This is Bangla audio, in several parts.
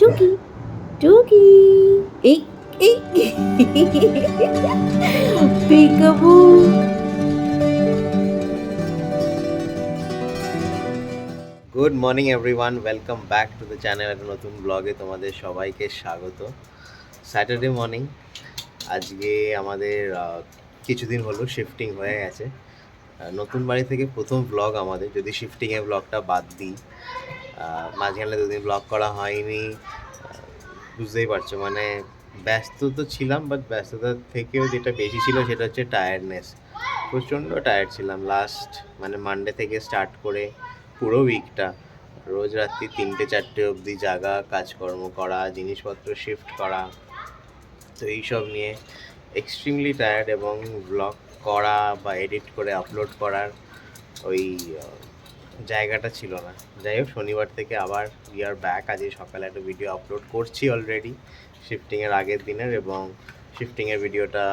টুকি টুকি এই এই peekaboo good morning everyone welcome back to the channel একটা নতুন ব্লগে তোমাদের সবাইকে স্বাগত। স্যাটারডে মর্নিং আজকে আমাদের কিছুদিন হলো শিফটিং হয়ে গেছে। নতুন বাড়ি থেকে প্রথম ব্লগ আমাদের। যদি শিফটিংয়ের ব্লগটা বাদ দিই মাঝখানে দুদিন ব্লগ করা হয়নি বুঝতেই পারছ। মানে ব্যস্ত তো ছিলাম বাট ব্যস্ততার থেকেও যেটা বেশি ছিল সেটা হচ্ছে টায়ার্ডনেস প্রচণ্ড টায়ার্ড ছিলাম। লাস্ট মানে মানডে থেকে স্টার্ট করে পুরো উইকটা রোজ রাত্রি তিনটে, চারটে অবধি জাগা, কাজকর্ম করা, জিনিসপত্র শিফট করা। তো এইসব নিয়ে এক্সট্রিমলি টায়ার্ড এবং ব্লগ করা বা এডিট করে আপলোড করার ওই জায়গাটা ছিল না। যাই হোক শনিবার থেকে আবার উই আর ব্যাক আজকে সকালে একটা ভিডিও আপলোড করছি অলরেডি শিফটিংয়ের আগের দিনের এবং শিফটিংয়ের ভিডিওটা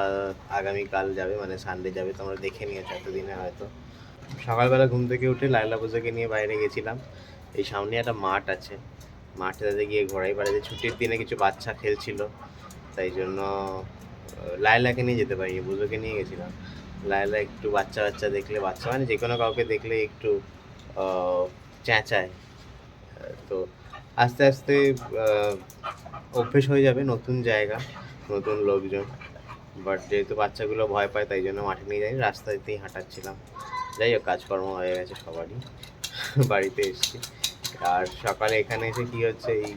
আগামীকাল যাবে মানে সানডে যাবে তোমরা দেখে নিয়েছো এতদিনে হয়তো। সকালবেলা ঘুম থেকে উঠে লাইলা পুজোকে নিয়ে বাইরে গেছিলাম। এই সামনে একটা মাঠ আছে। মাঠটাতে গিয়ে ঘোরাই বেড়াতে ছুটির দিনে কিছু বাচ্চা খেলছিল। তাই জন্য আহ, লায়লাকে নিয়ে যেতে পারিনি বুঝোকে নিয়ে গেছিলাম। লায়লা একটু বাচ্চা বাচ্চা দেখলে বাচ্চা মানে যে কোনো কাউকে দেখলে একটু চেঁচায়। তো আস্তে আস্তে অভ্যেস হয়ে যাবে নতুন জায়গা, নতুন লোকজন। বাট যেহেতু বাচ্চাগুলো ভয় পায়, তাই জন্য মাঠে নিয়ে যাই রাস্তাতেই হাঁটাচ্ছিলাম। যাই হোক, কাজকর্ম হয়ে গেছে সবারই। বাড়িতে এসেছি। আর সকালে এখানে এসে কি হচ্ছে, এই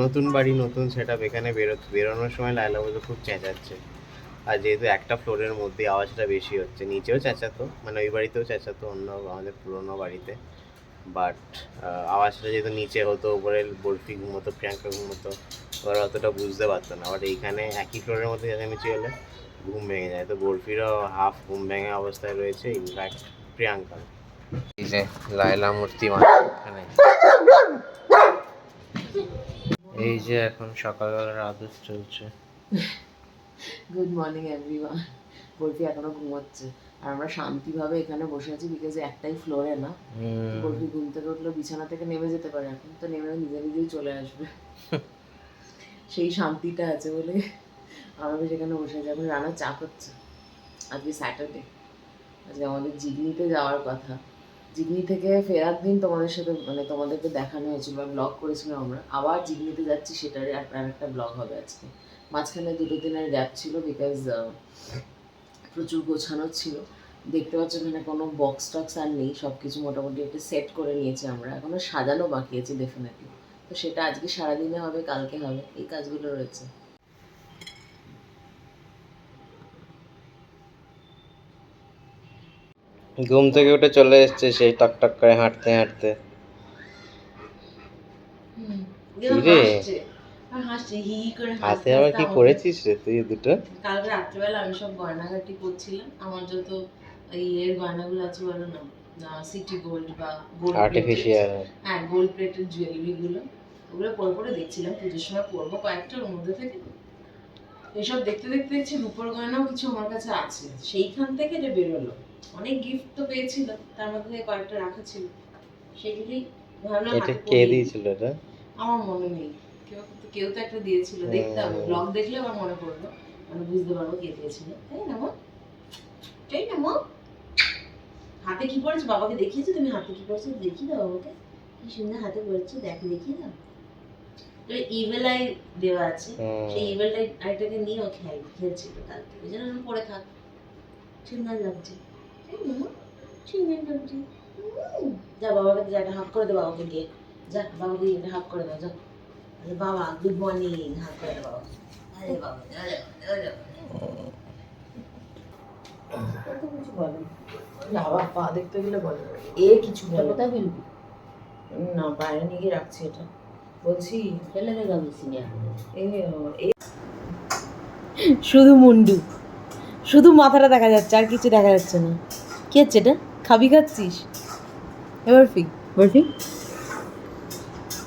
নতুন বাড়ি, নতুন সেট এখানে বেরো, বেরোনোর সময় লাইলা বলতে খুব চেঁচাচ্ছে। আর যেহেতু একটা ফ্লোরের মধ্যে আওয়াজটা বেশি হচ্ছে, নিচেও চেঁচাতো মানে ওই বাড়িতেও চেঁচাতো, অন্য আমাদের পুরোনো বাড়িতে। বাট আওয়াজটা যেহেতু নিচে হতো, উপরে বরফি ঘুমোতো প্রিয়াঙ্কা ঘুমোতো ওরা অতটা বুঝতে পারতো না। বাট এইখানে একই ফ্লোরের মধ্যে চেঁচামেচি হলে ঘুম ভেঙে যায়। তো বরফিরও হাফ ঘুম ভেঙে অবস্থায় রয়েছে ইনফ্যাক্ট প্রিয়াঙ্কা এই যে লায়লা মূর্তি এখানে। এই যে এখন সকালবেলা আদর চলছে। গুড মর্নিং এভরিওয়ান বরফি এখনও ঘুমোচ্ছে। আর আমরা শান্তিভাবে এখানে বসে আছি বিকজ একটাই ফ্লোরে না। বরফি ঘুম থেকে উঠল বিছানা থেকে নেমে যেতে পারে এখন। তো নেমে নিজে নিজেই চলে আসবে। সেই শান্তিটা আছে বলে আমাদের সেখানে বসে আছি। এখন রান্নার চাপ হচ্ছে। আজকে স্যাটারডে আজকে আমাদের জিগনিতে যাওয়ার কথা। জিগনি থেকে ফেরার দিন তোমাদের সাথে মানে তোমাদেরকে দেখানো হয়েছিল বা ব্লগ করেছিলাম আমরা। আবার জিগনিতে যাচ্ছি সেটারই আর একটা ব্লগ হবে আজকে। মাঝখানে দুটো দিনের গ্যাপ ছিল বিকজ প্রচুর গোছানো ছিল। দেখতে পাচ্ছ এখানে কোনো বক্স টক্স আর নেই সব কিছু মোটামুটি একটা সেট করে নিয়েছি আমরা। এখনও সাজানো বাকি আছে ডেফিনেটলি তো সেটা আজকে সারাদিনে হবে কালকে হবে এই কাজগুলো রয়েছে। ঘুম থেকে উঠে চলে এসছে সেই টক টক করে হাঁটতে হাঁটতে। কিরে? আর হাসছে হি হি করে হাতে আবার কি করেছিস রে তুই দুটো? কালকে রাত্রেবেলা আমি সব গয়নাঘাটি করছিলাম আমার যত এই এর গয়নাগুলো আছে বলো না সিটি গোল্ড বা গোল্ড আর্টিফিশিয়াল হ্যাঁ গোল্ড প্লেটেড জুয়েলারি গুলো ওগুলো পরে পরে দেখছিলাম পুজোর সময় পরবো মধ্যে থেকে এসব দেখতে দেখতে দেখছি রূপোর গয়নাও কিছু আমার কাছে আছে সেইখান থেকে যে বেরোলো অনেক গিফট তো পেয়েছিলাম তার মধ্যে কয়েকটা রাখা ছিল সেগুলি ভাবলাম এটা কে দিয়েছিল এটা? আমার মনে নেই। কেউ তো- একটা দিয়েছিল দেখতে হবে হুম। ব্লগ দেখলে আমার মনে পড়ল। মানে বুঝতে পারব কে দিয়েছিল। তাই না মা? তাই না মা? হাতে কি পড়েছো? বাবাকে দেখিয়েছো তুমি? হাতে কি পড়েছো? দেখিয়ে দাও বাবাকে। কি সুন্দর হাতে পড়েছো। দেখো দেখিয়ে দাও। তো ইভেল আই দেওয়া আছে। সেই ইভেল আই আইটাকে নিয়ে ও খেল খেলছিল কালকে ওই জন্য আমি পড়ে থাক। সুন্দর লাগছে? সুন্দর লাগছে। যা বাবাকে যা হাফ করে দে বাবাকে গিয়ে যা বাবাকে হাফ করে দাও যা। আরে বাবা গুড মর্নিং করে বাবা আরে বাবা আরে আরে বাবা। কত কিছু বলে বাবা পা দেখতে গেলে বলে। এ কিছু বলে। কোথায় ফেলবি? না বাইরে নিয়ে গিয়ে রাখছি এটা। বলছি ফেলে রেখে আমি সিনিয়র। এ এ শুধু মুন্ডু। শুধু মাথাটা দেখা যাচ্ছে আর কিছু দেখা যাচ্ছে না। কি হচ্ছে এটা? খাবি খাচ্ছিস? এ বরফি বরফি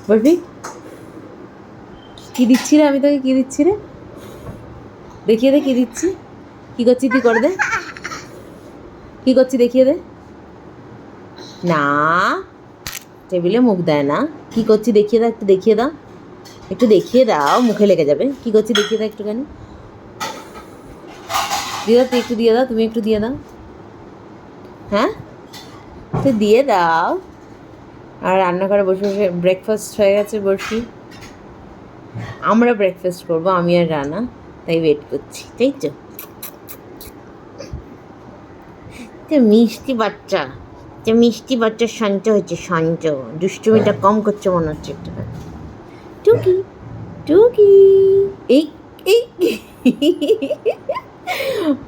বরফি কি দিচ্ছি রে? আমি তোকে কি দিচ্ছি রে? দেখিয়ে দে, কি দিচ্ছি? কি করছি তুই? করে দে। কি করছি দেখিয়ে দে। না, টেবিলে মুখ দেয় না। কি করছি দেখিয়ে দা, একটু দেখিয়ে দাও। একটু দেখিয়ে দাও, মুখে লেগে যাবে। কি করছি দেখিয়ে দাও একটুখানি। দিয়ে দাও, তুই একটু দিয়ে দাও, তুমি একটু দিয়ে দাও। হ্যাঁ? তো দিয়ে দাও। আর রান্নাঘরে বসে বসে ব্রেকফাস্ট হয়ে গেছে বসি আমরা ব্রেকফাস্ট করব আমি আর রানা তাই ওয়েট করছি তাই তো? মিষ্টি বাচ্চা যে মিষ্টি বাচ্চা শান্ত হচ্ছে শান্ত। দুষ্টুমিটা কম করছে মনে হচ্ছে একটু। টুকি টুকি। এই এই।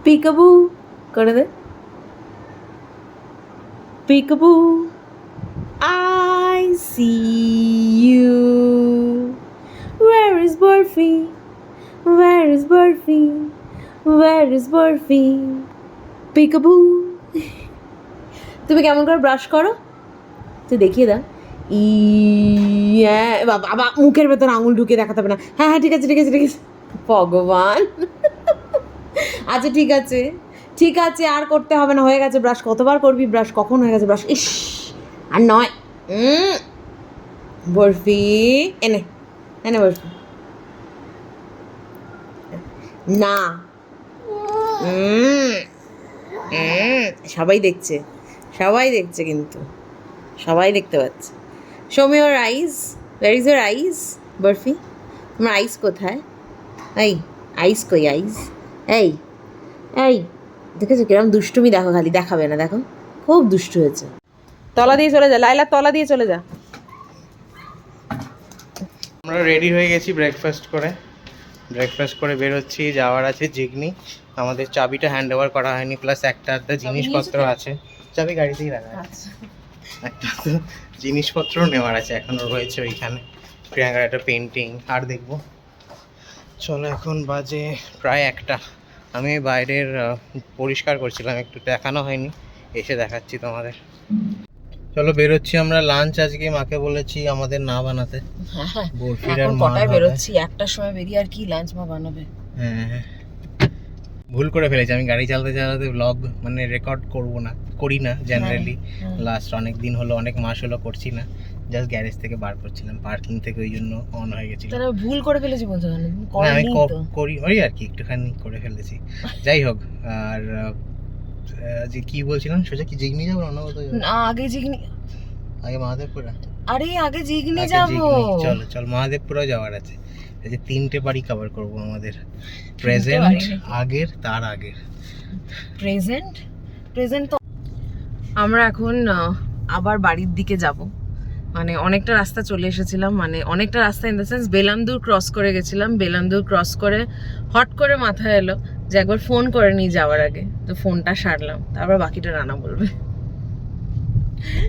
পিকাবু করে দে। Peekaboo I see you. Where is Burfi? Where is Burfi? Where is Burfi? Peekaboo. তুমি কেমন করে ব্রাশ করো? তুই দেখিয়ে দাও ই হ্যাঁ, বাবা মুখের ভেতর আঙুল ঢুকিয়ে দেখাতে হবে না। হ্যাঁ হ্যাঁ ঠিক আছে ঠিক আছে ঠিক আছে। ভগবান। আচ্ছা ঠিক আছে। ঠিক আছে আর করতে হবে না। হয়ে গেছে ব্রাশ কতবার করবি ব্রাশ কখন হয়ে গেছে ব্রাশ ইস আর নয়। বরফি এনে এনে বরফি। না। সবাই দেখছে। সবাই দেখছে কিন্তু। সবাই দেখতে পাচ্ছে। Show me your eyes where is your eyes barfi? তোমার আইস কোথায়? এই আইস কই আইস এই এই, দেখেছ কিরম দুষ্টুমি দেখো খালি, দেখাবে না, দেখো। খুব দুষ্টু হয়েছে। তলা দিয়ে চলে যা লাইলা তলা দিয়ে চলে যা। আমরা রেডি হয়ে গেছি ব্রেকফাস্ট করে। ব্রেকফাস্ট করে বেরোচ্ছি যাওয়ার আছে জিগনি। আমাদের চাবিটা হ্যান্ড ওভার করা হয়নি প্লাস একটা একটা জিনিসপত্র আছে। চাবি গাড়িতেই রাখা আছে। একটা তো জিনিসপত্র নেওয়ার আছে এখনও রয়েছে ওইখানে। প্রিয়াঙ্কার একটা পেন্টিং আর দেখব। চলো এখন বাজে প্রায় একটা। আমি বাইরের পরিষ্কার করছিলাম একটু দেখানো হয়নি। এসে দেখাচ্ছি তোমাদের। চলো বেরোচ্ছি আমরা লাঞ্চ আজকে মাকে বলেছি আমাদের না বানাতে। এখন কটায় বেরোচ্ছি? একটার সময় বেরিয়ে আর কি লাঞ্চ মা বানাবে? হ্যাঁ হ্যাঁ। ভুল করে ফেলেছি আমি গাড়ি চালাতে চালাতে ব্লগ মানে রেকর্ড করব না করি না জেনারেলি হ্যাঁ। লাস্ট অনেক দিন হলো অনেক মাস হলো করছি না। জাস্ট গ্যারেজ থেকে বার করছিলাম পার্কিং থেকে ওই জন্য অন হয়ে গেছিল। তাহলে ভুল করে ফেলেছি না, আমি করি ওই আর কি একটুখানি করে ফেলেছি। যাই হোক আর যে কি বলছিলাম সোজা কি জিগনি যাব না আগে জিগনি আগে মহাদেবপুরা। আরে আগে জিগনি যাব। জিগনি, চল মহাদেবপুরা যাওয়ার আছে। এই যে তিনটে বাড়ি কভার করব আমাদের। প্রেজেন্ট আগের তার আগের। প্রেজেন্ট প্রেজেন্ট তো আমরা এখন আবার বাড়ির দিকে যাব। মানে অনেকটা রাস্তা চলে এসেছিলাম। মানে অনেকটা রাস্তা in the sense Bellandur cross করে গেছিলাম। বেলান্দুর ক্রস করে হট করে মাথায় এলো। যে একবার ফোন করে নিয়ে যাওয়ার আগে। তো ফোনটা সারলাম তারপর বাকিটা রানা বলবে।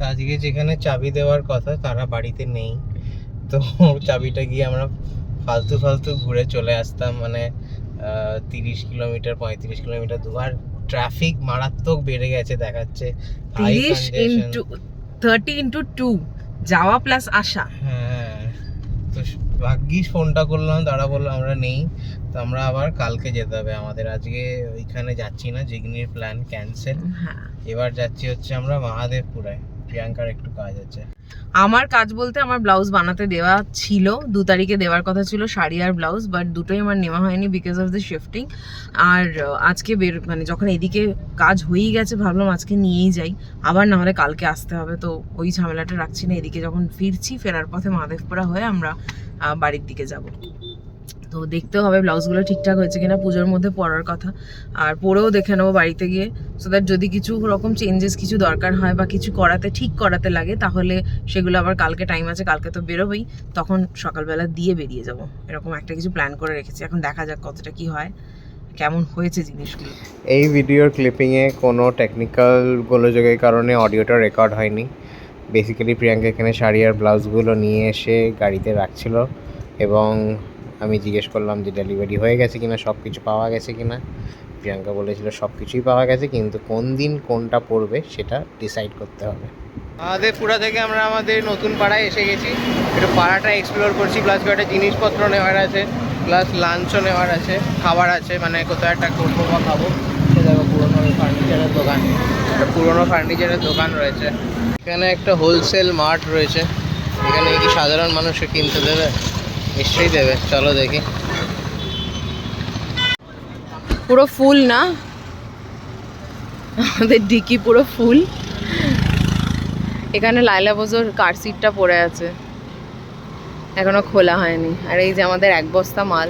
আজকে যেখানে চাবি দেওয়ার কথা তারা বাড়িতে নেই। তো চাবিটা গিয়ে আমরা ফালতু ফালতু ঘুরে চলে আসতাম মানে তিরিশ কিলোমিটার পঁয়ত্রিশ কিলোমিটার দুবার ট্রাফিক মারাত্মক বেড়ে গেছে দেখাচ্ছে। তিরিশ। ইন্টু থার্টি ইন্টু টু যাওয়া প্লাস আসা। হ্যাঁ তো ভাগ্যিস ফোনটা করলাম তারা বলল আমরা নেই। তো আমরা আবার কালকে যেতে হবে। আমাদের আজকে ওইখানে যাচ্ছি না জিগনির প্ল্যান ক্যান্সেল এবার যাচ্ছি হচ্ছে আমরা মহাদেবপুরায়। প্রিয়াঙ্কার একটু কাজ আছে। আমার কাজ বলতে আমার ব্লাউজ বানাতে দেওয়া ছিল দু তারিখে দেওয়ার কথা ছিল শাড়ি আর ব্লাউজ বাট দুটোই আমার নেওয়া হয়নি বিকজ অফ দ্য শিফটিং আর আজকে বের মানে যখন এদিকে কাজ হয়েই গেছে ভাবলাম আজকে নিয়েই যাই। আবার না হলে কালকে আসতে হবে তো ওই ঝামেলাটা রাখছি না। এদিকে যখন ফিরছি ফেরার পথে মাধবপুরা হয়ে আমরা বাড়ির দিকে যাব। তো দেখতেও হবে ব্লাউজগুলো ঠিকঠাক হয়েছে কিনা, পুজোর মধ্যে পরার কথা। আর পরেও দেখে নেব বাড়িতে গিয়ে সো দ্যাট যদি কিছু রকম চেঞ্জেস কিছু দরকার হয় বা কিছু করাতে, ঠিক করাতে লাগে, তাহলে সেগুলো আবার কালকে টাইম আছে, কালকে তো বেরোবেই। তখন সকালবেলা দিয়ে বেরিয়ে যাব। এরকম একটা কিছু প্ল্যান করে রেখেছি। এখন দেখা যাক কতটা কি হয়, কেমন হয়েছে জিনিসগুলো। এই ভিডিওর ক্লিপিংয়ে কোনো টেকনিক্যাল গোলযোগের কারণে অডিওটা রেকর্ড হয়নি। বেসিক্যালি প্রিয়াঙ্কা এখানে শাড়ি আর ব্লাউজগুলো নিয়ে এসে গাড়িতে রাখছিল। এবং আমি জিজ্ঞেস করলাম যে ডেলিভারি হয়ে গেছে কিনা সব কিছু পাওয়া গেছে কিনা। প্রিয়াঙ্কা বলেছিল সব কিছুই পাওয়া গেছে, কিন্তু কোন দিন কোনটা পড়বে সেটা ডিসাইড করতে হবে। আমাদের পুরা থেকে আমরা আমাদের নতুন পাড়ায় এসে গেছি। একটু পাড়াটা এক্সপ্লোর করছি প্লাস কয়েকটা জিনিসপত্র নেওয়ার আছে প্লাস লাঞ্চও নেওয়ার আছে, খাবার আছে মানে কোথাও একটা করব বা খাব। সে দেখো পুরোনো ফার্নিচারের দোকান। একটা পুরোনো ফার্নিচারের দোকান রয়েছে। এখানে একটা হোলসেল মার্ট রয়েছে। এখানে কি সাধারণ মানুষকে কিনতে দেবে? নিশ্চয়ই দেবে, চলো দেখি। পুরো ফুল না? আমাদের ডিকি পুরো ফুল। এখানে লাইলা বোজোর কার সিটটা পড়ে আছে। এখনও খোলা হয়নি। আর এই যে আমাদের এক বস্তা মাল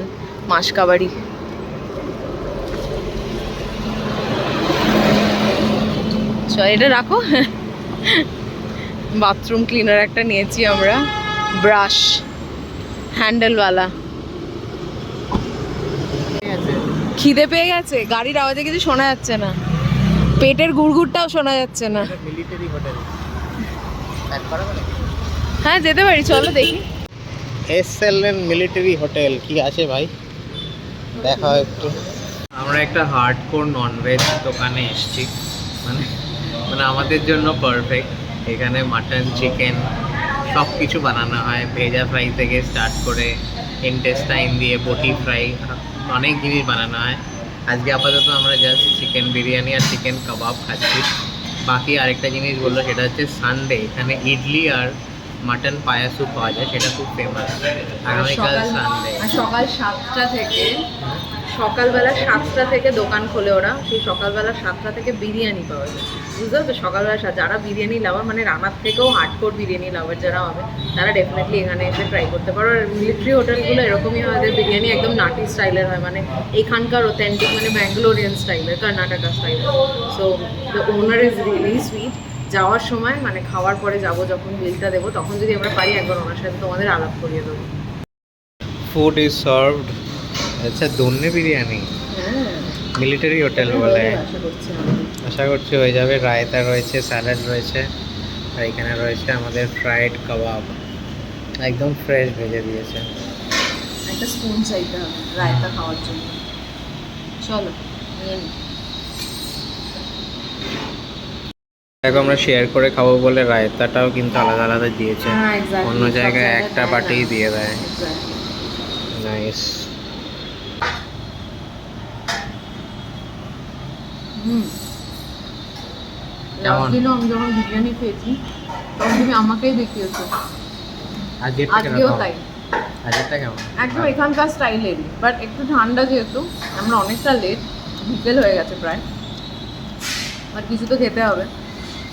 মাসকাবাড়ি চল, এটা রাখো। বাথরুম ক্লিনার একটা নিয়েছি আমরা। ব্রাশ। হ্যান্ডেলওয়ালা। খিদে পেয়ে গেছে গাড়ির আওয়াজে কিছু শোনা যাচ্ছে না। পেটের গুড়গুড়টাও শোনা যাচ্ছে না। মিলিটারি হোটেল হ্যাঁ যেতে পারি চলো দেখি। এসএলএন মিলিটারি হোটেল কি আছে ভাই? দেখা একটু। আমরা একটা হার্ডকোর ননভেজ দোকানে এসেছি। মানে মানে আমাদের জন্য পারফেক্ট এখানে মাটন চিকেন সব কিছু বানানো হয় ভেজা ফ্রাই থেকে স্টার্ট করে ইন্টেস্টাইন দিয়ে বটি ফ্রাই অনেক জিনিস বানানো হয়। আজকে আপাতত আমরা জাস্ট চিকেন বিরিয়ানি আর চিকেন কাবাব খাচ্ছি। বাকি আরেকটা জিনিস বলল সেটা হচ্ছে সানডে এখানে ইডলি আর মাটন পায়াসু পাওয়া যায় সেটা খুব ফেমাস আগামীকাল সানডে সকাল সাতটা থেকে সকালবেলা সাতটা থেকে দোকান খোলে ওরা। সেই সকালবেলা সাতটা থেকে বিরিয়ানি পাওয়া যায়। বুঝতে তো সকালবেলা যারা বিরিয়ানি লাভার মানে রানার থেকেও হার্ডকোর বিরিয়ানি লাভার যারা হবে, তারা ডেফিনেটলি এখানে এসে ট্রাই করতে পারো। আর মিলিটারি হোটেলগুলো এরকমই হয় বিরিয়ানি একদম নাটি স্টাইলের হয়। মানে এখানকার অথেন্টিক মানে ব্যাঙ্গালোরিয়ান স্টাইলের কর্ণাটকা স্টাইলের so the owner is really sweet যাওয়ার সময় মানে খাওয়ার পরে যাব, যখন বিলটা দেবো, তখন যদি আমরা পারি, একবার ওনার সাথে তোমাদের আলাপ করিয়ে দেবো। ফুড ইজ সার্ভড আচ্ছা দন্নে বিরিয়ানি? হ্যাঁ মিলিটারি হোটেল বলে। আশা করছি আমি। আশা করছি হয়ে যাবে। রায়তা রয়েছে স্যালাড রয়েছে আর এখানে রয়েছে আমাদের ফ্রাইড কাবাব একদম ফ্রেশ ভেজে দিয়েছে। একটা স্পুন চাইতে হবে রায়তা খাওয়ার জন্য। চলো দেখো আমরা শেয়ার করে খাব বলে রায়তাটাও কিন্তু আলাদা আলাদা দিয়েছে। হ্যাঁ, অন্য জায়গায় একটা দেয় দিয়ে। দেয় নাইস হুম। লাস্ট দিনও আমি যখন বিরিয়ানি খেয়েছি তখন তুমি আমাকেই দেখিয়েছো। আজকেও তাই। আজকেরটা একদম এখানকার স্টাইলেরই বাট একটু ঠান্ডা যেহেতু আমরা অনেকটা লেট বিকেল হয়ে গেছে প্রায়। বাট কিছু তো খেতে হবে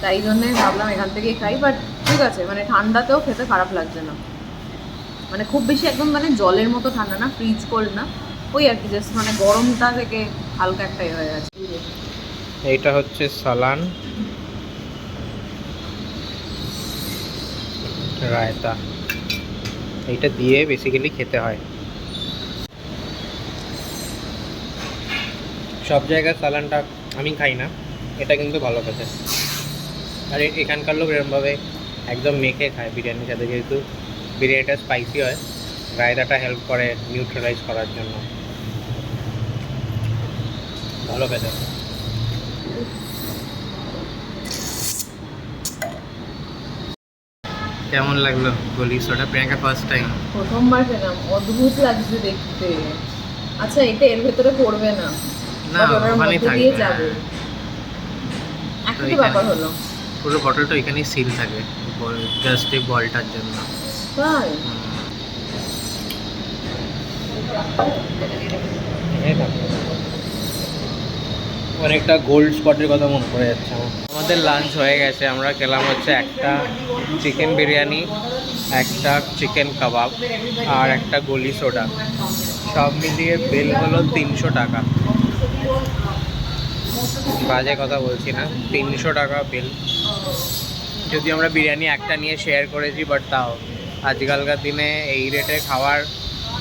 তাই জন্যে ভাবলাম এখান থেকেই খাই বাট ঠিক আছে মানে ঠান্ডাতেও খেতে খারাপ লাগছে না। মানে খুব বেশি একদম মানে জলের মতো ঠান্ডা না ফ্রিজ কোল্ড না ওই আর কি জাস্ট মানে গরমটা থেকে হালকা একটা ইয়ে হয়ে গেছে। এইটা হচ্ছে সালান। রায়তা। এইটা দিয়ে বেসিক্যালি খেতে হয়। সব জায়গায় সালানটা আমি খাই না, এটা কিন্তু ভালো খেতে। আর এখানকার লোক এরমভাবে একদম মেখে খায় বিরিয়ানির সাথে, যেহেতু বিরিয়ানিটা স্পাইসি হয়, রায়তাটা হেল্প করে নিউট্রালাইজ করার জন্য। ভালো খেতে। কেমন লাগল গলি সোডা প্রিয়াঙ্কা ফার্স্ট টাইম প্রথমবার খেলাম অদ্ভুত লাগছে দেখতে। আচ্ছা এটা এর ভেতরে পড়বে না। না ওখানেই দিয়ে থাকবে। যাবে। এখানে। ব্যাপার হলো। পুরো বটলটা এখানেই সিল থাকে। জাস্ট এই বলটার জন্য। তাই? অনেকটা গোল্ড স্পটের কথা মনে পড়ে যাচ্ছে আমাদের লাঞ্চ হয়ে গেছে, আমরা খেলাম হচ্ছে একটা চিকেন বিরিয়ানি, একটা চিকেন কাবাব আর একটা গলি সোডা সব মিলিয়ে বিল হলো তিনশো টাকা। বাজে কথা বলছি না, তিনশো টাকা বিল যদি আমরা বিরিয়ানি একটা নিয়ে শেয়ার করেছি বাট তাও। আজকালকার দিনে এই রেটে খাবার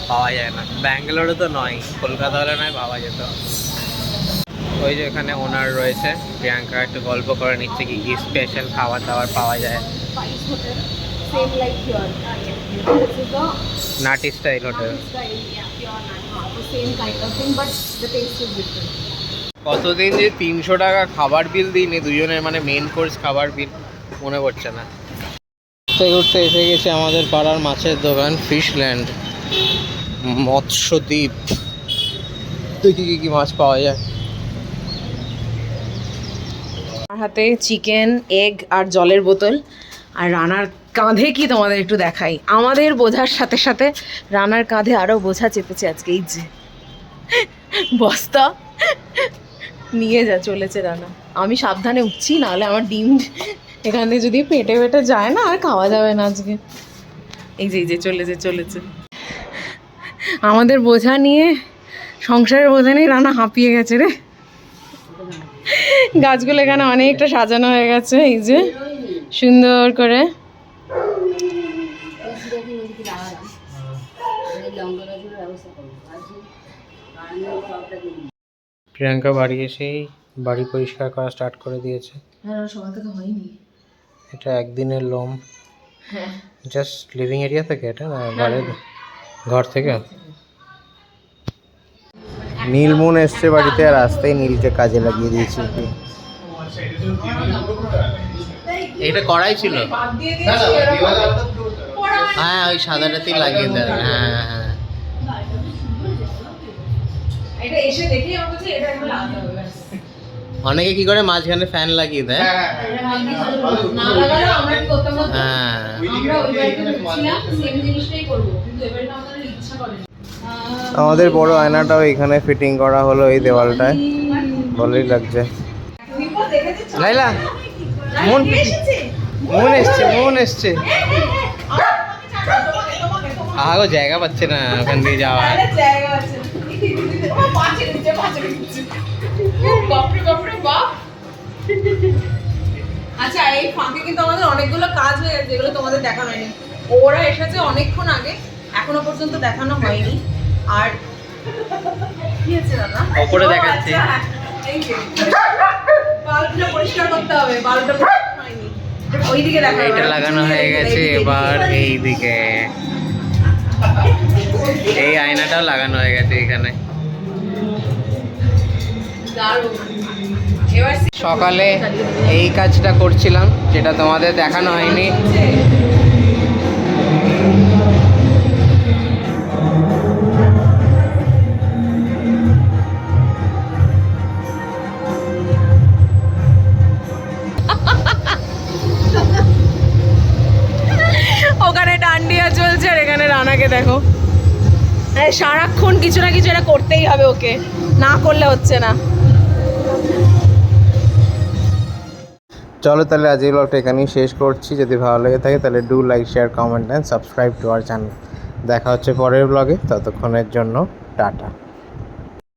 পাওয়া যায় না। ব্যাঙ্গালোরে তো নয়, কলকাতা হলে নয় পাওয়া যেত। ওই যে এখানে ওনার রয়েছে প্রিয়াঙ্কা একটু গল্প করে নিচ্ছে কি কি স্পেশাল খাবার দাবার পাওয়া যায়। নাটি স্টাইল হোটেল different. কতদিন যে তিনশো টাকা খাবার বিল দিইনি দুজনের মানে মেন কোর্স খাবার বিল মনে পড়ছে না। ঘুরতে ঘুরতে এসে গেছে আমাদের পাড়ার মাছের দোকান ফিশল্যান্ড মৎস্যদ্বীপ। দেখি কি কি মাছ পাওয়া যায় আমার হাতে চিকেন, এগ আর জলের বোতল। আর রানার কাঁধে কি তোমাদের একটু দেখাই? আমাদের বোঝার সাথে সাথে রানার কাঁধে আরও বোঝা চেপেছে আজকে। এই যে, বস্তা। নিয়ে যা, চলেছে রানা। আমি সাবধানে উঠছি, নাহলে আমার ডিম এখানে যদি পেটে পেটে যায় না, আর খাওয়া যাবে না আজকে। এই যে এই যে, চলেছে চলেছে। আমাদের বোঝা নিয়ে, সংসারের বোঝা নিয়ে রানা হাঁপিয়ে গেছে রে। গাছগুলো এখানে অনেকটা সাজানো হয়ে গেছে এই যে। সুন্দর করে। প্রিয়াঙ্কা বাড়ি এসেই বাড়ি পরিষ্কার করা স্টার্ট করে দিয়েছে। হ্যাঁ এটা একদিনের লোম। হ্যাঁ। জাস্ট লিভিং এরিয়া থেকে এটা না ঘরের ঘর থেকে। নীলমুন এসছে বাড়িতে আর আসতেই নীলকে কাজে লাগিয়ে দিয়েছি। এটা করাই ছিল? হ্যাঁ ওই সাদাটাতেই লাগিয়ে দেয়। হ্যাঁ হ্যাঁ ব্যাস। অনেকে কি করে মাঝখানে ফ্যান লাগিয়ে দেয়। করতাম বলতো? হ্যাঁ। আমাদের বড় আয়নাটাও এখানে ফিটিং করা হলো এই দেওয়ালটায়। ভালোই লাগছে। লাইলা, মন মন এসছে মন এসছে। আগো জায়গা পাচ্ছে না ওখান দিয়ে বাপ। আচ্ছা এই ফাঁকে কিন্তু আমাদের অনেকগুলো কাজ হয়ে যেগুলো তোমাদের দেখানো হয়নি। ওরা এসেছে অনেকক্ষণ আগে, এখনও পর্যন্ত দেখানো হয়নি। আর কি হচ্ছে দাদা? ওপরে দেখাচ্ছে। এই যে। বাল্বটা পরিষ্কার করতে হবে বাল্বটা হয়নি। ওইদিকে দেখা এইটা লাগানো হয়ে গেছে এবার এই দিকে এই আয়নাটাও লাগানো হয়ে গেছে এখানে। সকালে এই কাজটা করছিলাম যেটা তোমাদের দেখানো হয়নি। কিছু না কিছু এটা করতেই হবে ওকে। না করলে হচ্ছে না। চলো তাহলে আজকের ব্লগটা এখানেই শেষ করছি। যদি ভালো লেগে থাকে তাহলে do like share comment and subscribe to our channel দেখা হচ্ছে পরের ব্লগে ততক্ষণের জন্য টাটা।